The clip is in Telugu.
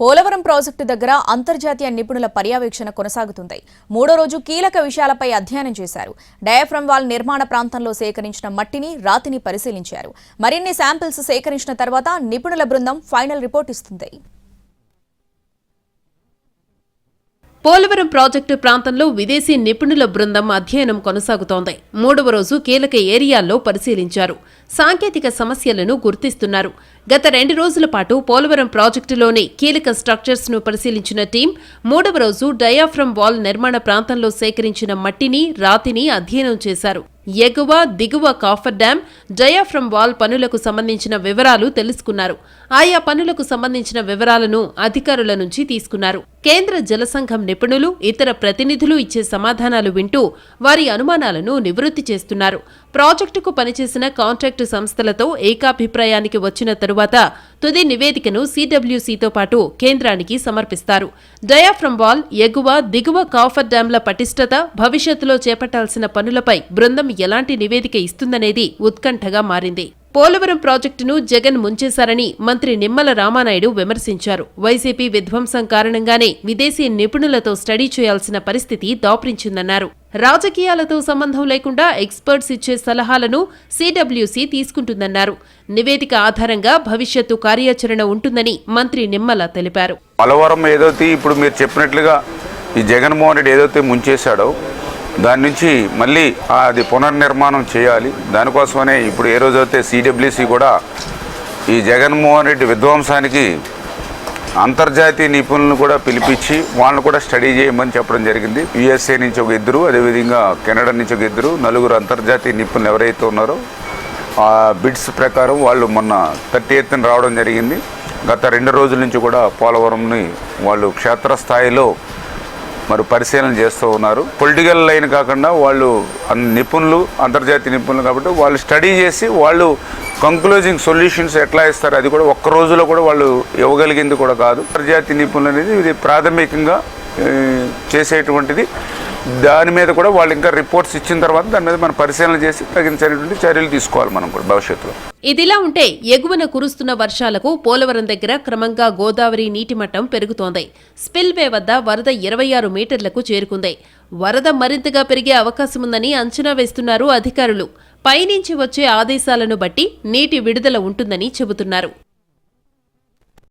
పోలవరం ప్రాజెక్టు దగ్గర అంతర్జాతీయ నిపుణుల పర్యవేక్షణ కొనసాగుతుంది. మూడో రోజు కీలక విషయాలపై అధ్యయనం చేశారు. డయాఫ్రమ్ వాల్ నిర్మాణ ప్రాంతంలో సేకరించిన మట్టిని రాతిని పరిశీలించారు. మరిన్ని శాంపిల్స్ సేకరించిన తర్వాత నిపుణుల బృందం ఫైనల్ రిపోర్ట్ ఇస్తుంది. పోలవరం ప్రాజెక్టు ప్రాంతంలో విదేశీ నిపుణుల బృందం అధ్యయనం కొనసాగుతోంది. మూడవ రోజు కీలక ఏరియాల్లో పరిశీలించారు. సాంకేతిక సమస్యలను గుర్తిస్తున్నారు. గత రెండు రోజుల పాటు పోలవరం ప్రాజెక్టులోని కీలక స్ట్రక్చర్స్ను పరిశీలించిన టీం మూడవ రోజు డయాఫ్రమ్ వాల్ నిర్మాణ ప్రాంతంలో సేకరించిన మట్టిని రాతిని అధ్యయనం చేశారు. ఎగువ దిగువ కాఫర్ డ్యాం డయాఫ్రమ్ వాల్ పనులకు సంబంధించిన వివరాలు తెలుసుకున్నారు. ఆయా పనులకు సంబంధించిన వివరాలను అధికారుల నుంచి తీసుకున్నారు. కేంద్ర జలసంఘం నిపుణులు ఇతర ప్రతినిధులు ఇచ్చే సమాధానాలు వింటూ వారి అనుమానాలను నివృత్తి చేస్తున్నారు. ప్రాజెక్టుకు పనిచేసిన కాంట్రాక్టు సంస్థలతో ఏకాభిప్రాయానికి వచ్చిన తరువాత తుది నివేదికను సీడబ్ల్యూసీతో పాటు కేంద్రానికి సమర్పిస్తారు. డయాఫ్రమ్ వాల్ ఎగువ దిగువ కాఫర్ డ్యాంల పటిష్టత భవిష్యత్తులో చేపట్టాల్సిన పనులపై బృందం ఎలాంటి నివేదిక ఇస్తుందనేది ఉత్కంఠగా మారింది. పోలవరం ప్రాజెక్టును జగన్ ముంచేశారని మంత్రి నిమ్మల రామానాయుడు విమర్శించారు. వైసీపీ విధ్వంసం కారణంగానే విదేశీ నిపుణులతో స్టడీ చేయాల్సిన పరిస్థితి దాపరించిందన్నారు. రాజకీయాలతో సంబంధం లేకుండా ఎక్స్పర్ట్స్ ఇచ్చే సలహాలను సిడబ్ల్యూసీ తీసుకుంటుందన్నారు. నివేదిక ఆధారంగా భవిష్యత్తు కార్యాచరణ ఉంటుందని మంత్రి నిమ్మల తెలిపారు. పోలవరం ఏదైతే ఇప్పుడు మీరు చెప్పినట్లుగా ఈ జగన్మోహన్ రెడ్డి ఏదైతే ముంచేశాడో దాని నుంచి మళ్ళీ అది పునర్నిర్మాణం చేయాలి. దానికోసమనే ఇప్పుడు ఏ రోజైతే సిడబ్ల్యూసీ కూడా ఈ జగన్మోహన్ రెడ్డి విధ్వంసానికి అంతర్జాతీయ నిపుణులను కూడా పిలిపించి వాళ్ళని కూడా స్టడీ చేయమని చెప్పడం జరిగింది. యుఎస్ఏ నుంచి ఒక ఇద్దరు అదేవిధంగా కెనడా నుంచి ఒక ఇద్దరు నలుగురు అంతర్జాతీయ నిపుణులు ఎవరైతే ఉన్నారో ఆ బిడ్స్ ప్రకారం వాళ్ళు మొన్న థర్టీ ఎయిత్న రావడం జరిగింది. గత రెండు రోజుల నుంచి కూడా పోలవరంని వాళ్ళు క్షేత్రస్థాయిలో మరి పరిశీలన చేస్తూ ఉన్నారు. పొలిటికల్ లైన్ కాకుండా వాళ్ళు అన్- నిపుణులు అంతర్జాతీయ నిపుణులు కాబట్టి వాళ్ళు స్టడీ చేసి వాళ్ళు కంక్లూజింగ్ సొల్యూషన్స్ ఎట్లా ఇస్తారు అది కూడా ఒక్క రోజులో కూడా వాళ్ళు ఇవ్వగలిగింది కూడా కాదు. అంతర్జాతీయ నిపుణులు అనేది ఇది ప్రాథమికంగా చేసేటువంటిది. దాని మీద కూడా వాళ్ళు ఇంకా రిపోర్ట్స్ ఇచ్చిన తర్వాత దాని మీద మనం పరిశీలన చేసి తగినటువంటి చర్యలు తీసుకోవాలి మనం కూడా భవిష్యత్తులో. ఇదిలా ఉంటే ఎగువన కురుస్తున్న వర్షాలకు పోలవరం దగ్గర క్రమంగా గోదావరి నీటి మట్టం పెరుగుతోంది. స్పిల్వే వద్ద వరద ఇరవై ఆరు మీటర్లకు చేరుకుంది. వరద మరింతగా పెరిగే అవకాశం ఉందని అంచనా వేస్తున్నారు అధికారులు. పైనుంచి వచ్చే ఆదేశాలను బట్టి నీటి విడుదల ఉంటుందని చెబుతున్నారు.